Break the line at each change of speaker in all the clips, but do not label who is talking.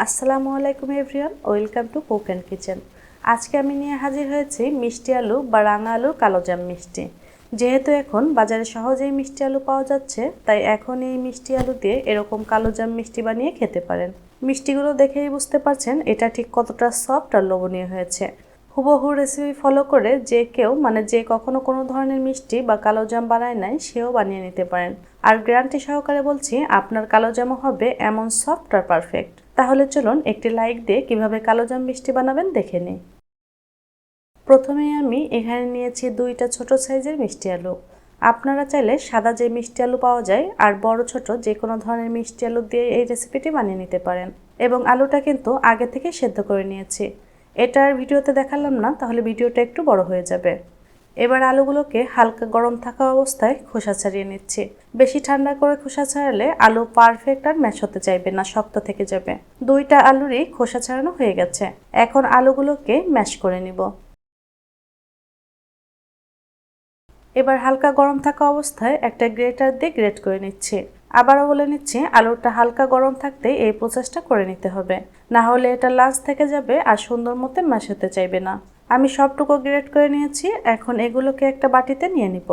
আসসালামু আলাইকুম everyone, welcome to cook and kitchen. আজকে আমি নিয়ে হাজির হয়েছি মিষ্টি আলু বা রাঙা আলুর কালোজাম মিষ্টি। যেহেতু এখন বাজারে সহজেই মিষ্টি আলু পাওয়া যাচ্ছে, তাই এখন এই মিষ্টি আলু দিয়ে এরকম কালোজাম মিষ্টি বানিয়ে খেতে পারেন। মিষ্টিগুলো দেখেই বুঝতে পারছেন এটা ঠিক কতটা সফট আর লোভনীয় হয়েছে। হুবহু রেসিপি ফলো করে যে কেউ মানে যে কখনো কোনো ধরনের মিষ্টি বা কালোজাম বানায় নাই, সেও বানিয়ে নিতে পারেন। আর গ্যারান্টি সহকারে বলছি, আপনার কালো কালোজামও হবে এমন সফট আর পারফেক্ট তাহলে চলুন একটি লাইক দিয়ে কীভাবে কালোজাম মিষ্টি বানাবেন দেখে নিই। প্রথমে আমি এখানে নিয়েছি দুইটা ছোট সাইজের মিষ্টি আলু। আপনারা চাইলে সাদা যে মিষ্টি আলু পাওয়া যায়, আর বড় ছোট যে কোনো ধরনের মিষ্টি আলু দিয়ে এই রেসিপিটি বানিয়ে নিতে পারেন। এবং আলুটা কিন্তু আগে থেকে সেদ্ধ করে নিয়েছি। এটা আর ভিডিওতে দেখালাম না, তাহলে ভিডিওটা একটু বড় হয়ে যাবে। এবার আলুগুলোকে হালকা গরম থাকা অবস্থায় খোসা ছাড়িয়ে নিচ্ছি। বেশি ঠান্ডা করে খোসা ছাড়ালে আলু পারফেক্ট আর ম্যাশ হতে চাইবে না, শক্ত থেকে যাবে। দুইটা আলুরই খোসা ছাড়ানো হয়ে গেছে। এখন আলুগুলোকে ম্যাশ করে নিব। এবার হালকা গরম থাকা অবস্থায় একটা গ্রেটার দিয়ে গ্রেট করে নিচ্ছি। আবারও বলে নিচ্ছি, আলুটা হালকা গরম থাকতে এই প্রসেসটা করে নিতে হবে। না হলে এটা লাঞ্চ থেকে যাবে আর সুন্দর মতো হতে চাইবে না। আমি সবটুকু গ্রেট করে নিয়েছি, এখন এগুলোকে একটা বাটিতে নিয়ে নিব।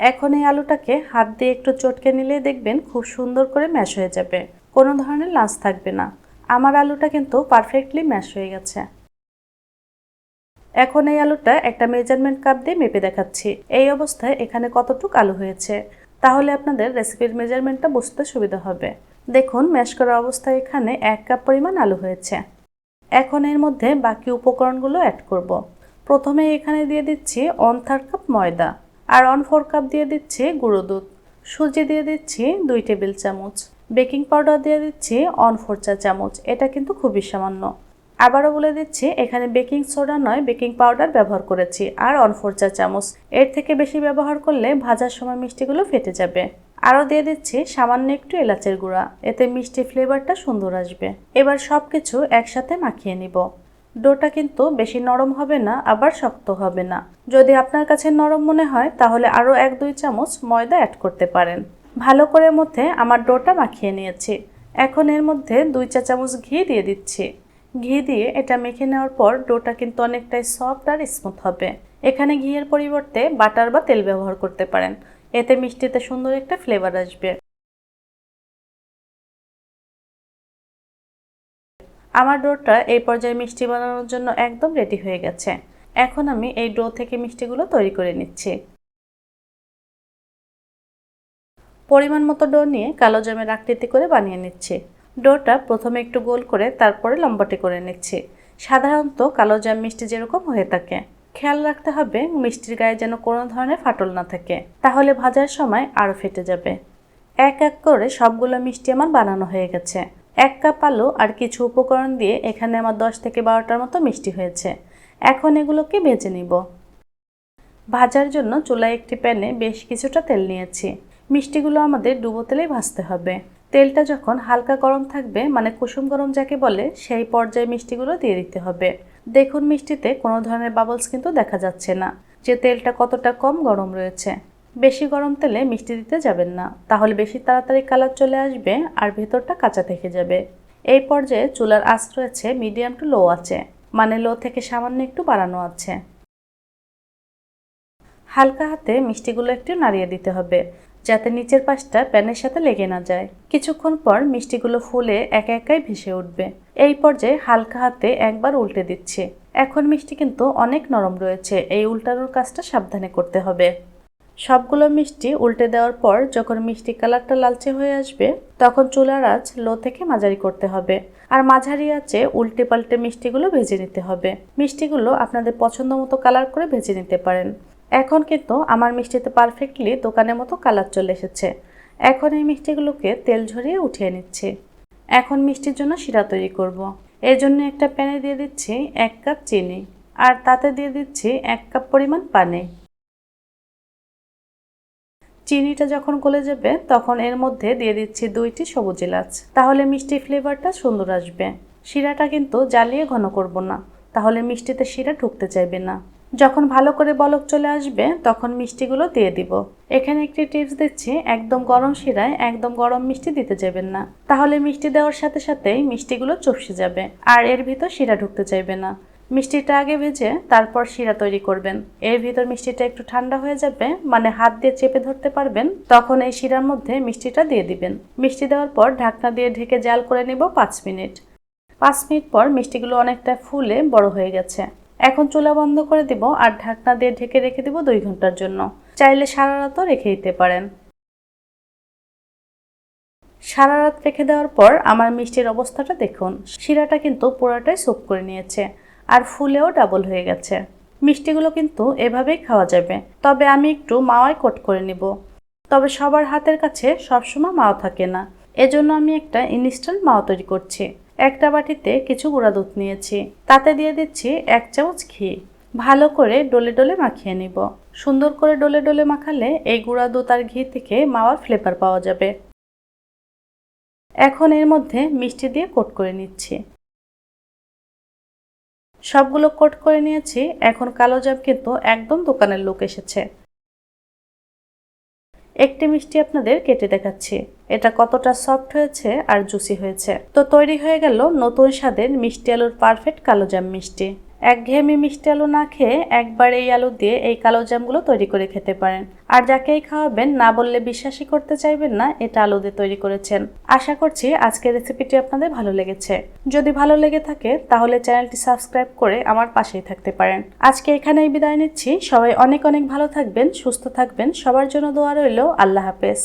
এখন এই আলুটাকে হাত দিয়ে একটু চটকে নিলে দেখবেন খুব সুন্দর করে ম্যাশ হয়ে যাবে। কোনো ধরনের লাঞ্চ থাকবে না। আমার আলুটা কিন্তু পারফেক্টলি ম্যাশ হয়ে গেছে। এখন এই আলুটা একটা মেজারমেন্ট কাপ দিয়ে মেপে দেখাচ্ছি। এই অবস্থায় এখানে কতটুক আলু হয়েছে? তাহলে আপনাদের রেসিপির মেজারমেন্টটা বুঝতে সুবিধা হবে। দেখুন ম্যাশ করা অবস্থায় এখানে এক কাপ পরিমাণ আলু হয়েছে। এখন এর মধ্যে বাকি উপকরণগুলো অ্যাড করব। প্রথমে এখানে দিয়ে দিচ্ছি ওয়ান থার্ড কাপ ময়দা আর ওয়ান ফোর কাপ দিয়ে দিচ্ছি গুঁড়ো দুধ। সুজি দিয়ে দিচ্ছি দুই টেবিল চামচ। বেকিং পাউডার দিয়ে দিচ্ছি ওয়ান ফোর চা চামচ। এটা কিন্তু খুবই সামান্য। আবারও বলে দিচ্ছি, এখানে বেকিং সোডা নয়, বেকিং পাউডার ব্যবহার করেছি। আর অন ফোর চা চামচ। এর থেকে বেশি ব্যবহার করলে ভাজার সময় মিষ্টিগুলো ফেটে যাবে। আরও দিয়ে দিচ্ছি সামান্য একটু এলাচের গুঁড়া। এতে মিষ্টি ফ্লেভারটা সুন্দর আসবে। এবার সব কিছু একসাথে মাখিয়ে নিব। ডোটা কিন্তু বেশি নরম হবে না, আবার শক্ত হবে না। যদি আপনার কাছে নরম মনে হয়, তাহলে আরও এক দুই চামচ ময়দা অ্যাড করতে পারেন। ভালো করে মধ্যে আমার ডোটা মাখিয়ে নিয়েছি। এখন এর মধ্যে দুই চা চামচ ঘি দিয়ে দিচ্ছি। ঘি দিয়ে এটা মেখে নেওয়ার পর ডোটা কিন্তু অনেকটাই সফট আর স্মুথ হবে। এখানে ঘিয়ের পরিবর্তে বাটার বা তেল ব্যবহার করতে পারেন। এতে মিষ্টিতে সুন্দর একটা ফ্লেভার আসবে। আমার ডোটা এই পর্যায়ে মিষ্টি বানানোর জন্য একদম রেডি হয়ে গেছে। এখন আমি এই ডো থেকে মিষ্টিগুলো তৈরি করে নিচ্ছি। পরিমাণ মতো ডো নিয়ে কালো জামের আকৃতি করে বানিয়ে নিচ্ছি। ডোটা প্রথমে একটু গোল করে তারপরে লম্বাটে করে নিচ্ছি। সাধারণত কালো জাম মিষ্টি যেরকম হয়ে থাকে। খেয়াল রাখতে হবে মিষ্টির গায়ে যেন কোনো ধরনের ফাটল না থাকে। তাহলে ভাজার সময় আরও ফেটে যাবে। এক এক করে সবগুলো মিষ্টি আমার বানানো হয়ে গেছে। এক কাপ আলু আর কিছু উপকরণ দিয়ে এখানে আমার দশ থেকে বারোটার মতো মিষ্টি হয়েছে। এখন এগুলোকে ভেজে নিব। ভাজার জন্য চুলায় একটি প্যানে বেশ কিছুটা তেল নিয়েছি। মিষ্টিগুলো আমাদের ডুবো তেলেই ভাজতে হবে। তেলটা যখন হালকা গরম থাকবে মানে কুসুম গরম যাকে বলে, সেই পর্যায়ে মিষ্টিগুলো দিয়ে দিতে হবে। দেখুন মিষ্টিতে কোনো ধরনের বাবলস কিন্তু দেখা যাচ্ছে না, যে তেলটা কতটা কম গরম রয়েছে। বেশি গরম তেলে মিষ্টি দিতে যাবেন না, তাহলে বেশি তাড়াতাড়ি কালার চলে আসবে আর ভেতরটা কাঁচা থেকে যাবে। এই পর্যায়ে চুলার আঁচ রয়েছে মিডিয়াম টু লো আছে মানে লো থেকে সামান্য একটু বাড়ানো আছে। হালকা হাতে মিষ্টিগুলো একটু নাড়িয়ে দিতে হবে। যাতে নিচের পাশটা প্যানের সাথে লেগে না যায়। কিছুক্ষণ পর মিষ্টিগুলো ফুলে একা একাই ভেসে উঠবে। এই পর্যায়ে হালকা হাতে একবার উল্টে দিচ্ছে। এখন মিষ্টি কিন্তু অনেক নরম রয়েছে। এই উল্টানোর কাজটা সাবধানে করতে হবে। সবগুলো মিষ্টি উল্টে দেওয়ার পর যখন মিষ্টি কালারটা লালচে হয়ে আসবে, তখন চুলার আঁচ লো থেকে মাঝারি করতে হবে। আর মাঝারি আঁচে উল্টে পাল্টে মিষ্টিগুলো ভেজে নিতে হবে। মিষ্টিগুলো আপনাদের পছন্দ মতো কালার করে ভেজে নিতে পারেন। এখন কিন্তু আমার মিষ্টিতে পারফেক্টলি দোকানের মতো কালার চলে এসেছে। এখন এই মিষ্টিগুলোকে তেল ঝরিয়ে উঠিয়ে নিচ্ছি। এখন মিষ্টির জন্য শিরা তৈরি করব। এর জন্য একটা প্যানে দিয়ে দিচ্ছি এক কাপ চিনি আর তাতে দিয়ে দিচ্ছি এক কাপ পরিমাণ পানি। চিনিটা যখন গলে যাবে তখন এর মধ্যে দিয়ে দিচ্ছি দুইটি সবুজ এলাচ। তাহলে মিষ্টি ফ্লেভারটা সুন্দর আসবে। শিরাটা কিন্তু জ্বালিয়ে ঘন করব না। তাহলে মিষ্টিতে শিরা ঢুকতে চাইবে না। যখন ভালো করে বলক চলে আসবে, তখন মিষ্টিগুলো দিয়ে দিব। এখানে একটি টিপস দিচ্ছি, একদম গরম শিরায় একদম গরম মিষ্টি দিতে যাবেন না। তাহলে মিষ্টি দেওয়ার সাথে সাথেই মিষ্টিগুলো চপসে যাবে, আর এর ভিতর শিরা ঢুকতে চাইবে না। মিষ্টিটা আগে ভেজে তারপর শিরা তৈরি করবেন। এর ভিতর মিষ্টিটা একটু ঠান্ডা হয়ে যাবে মানে হাত দিয়ে চেপে ধরতে পারবেন, তখন এই শিরার মধ্যে মিষ্টিটা দিয়ে দিবেন। মিষ্টি দেওয়ার পর ঢাকনা দিয়ে ঢেকে জাল করে নেব পাঁচ মিনিট। পাঁচ মিনিট পর মিষ্টিগুলো অনেকটা ফুলে বড় হয়ে গেছে। এখন চুলা বন্ধ করে দিব আর ঢাকনা দিয়ে ঢেকে রেখে দিব দুই ঘণ্টার জন্য। চাইলে সারা রাতও রেখে দিতে পারেন। সারা রাত রেখে দেওয়ার পর আমার মিষ্টির অবস্থাটা দেখুন। শিরাটা কিন্তু পুরোটাই সুপ করে নিয়েছে আর ফুলেও ডাবল হয়ে গেছে। মিষ্টিগুলো কিন্তু এভাবেই খাওয়া যাবে। তবে আমি একটু মাওয়াই কোট করে নিব। তবে সবার হাতের কাছে সবসময় মাও থাকে না। এজন্য আমি একটা ইনস্ট্যান্ট মাও তৈরি করছি। একটা বাটিতে কিছু গুঁড়া দুধ নিয়েছি। তাতে দিয়ে দিচ্ছি এক চামচ ঘি। ভালো করে ডলে ডলে মাখিয়ে নিব। সুন্দর করে ডলে ডলে মাখালে এই গুঁড়া দুধ আর ঘি থেকে মাওয়ার ফ্লেভার পাওয়া যাবে। এখন এর মধ্যে মিষ্টি দিয়ে কোট করে নিচ্ছি। সবগুলো কোট করে নিয়েছি। এখন কালো জাম কিন্তু একদম দোকানের লোক এসেছে। একটি মিষ্টি আপনাদের কেটে দেখাচ্ছি। এটা কতটা সফট হয়েছে আর জুসি হয়েছে। তো তৈরি হয়ে গেল নতুন স্বাদের মিষ্টি আলুর পারফেক্ট কালো জাম মিষ্টি। একঘেয়েমি মিষ্টি আলু না খেয়ে একবার এই আলু দিয়ে এই কালো জামগুলো তৈরি করে খেতে পারেন। আর যাকেই খাওয়াবেন, না বললে বিশ্বাসই করতে চাইবেন না, এটা আলু দিয়ে তৈরি করেছেন। আশা করছি আজকের রেসিপিটি আপনাদের ভালো লেগেছে। যদি ভালো লেগে থাকে, তাহলে চ্যানেলটি সাবস্ক্রাইব করে আমার পাশেই থাকতে পারেন। আজকে এখানেই বিদায় নিচ্ছি। সবাই অনেক অনেক ভালো থাকবেন, সুস্থ থাকবেন। সবার জন্য দোয়া রইল। আল্লাহ হাফেজ।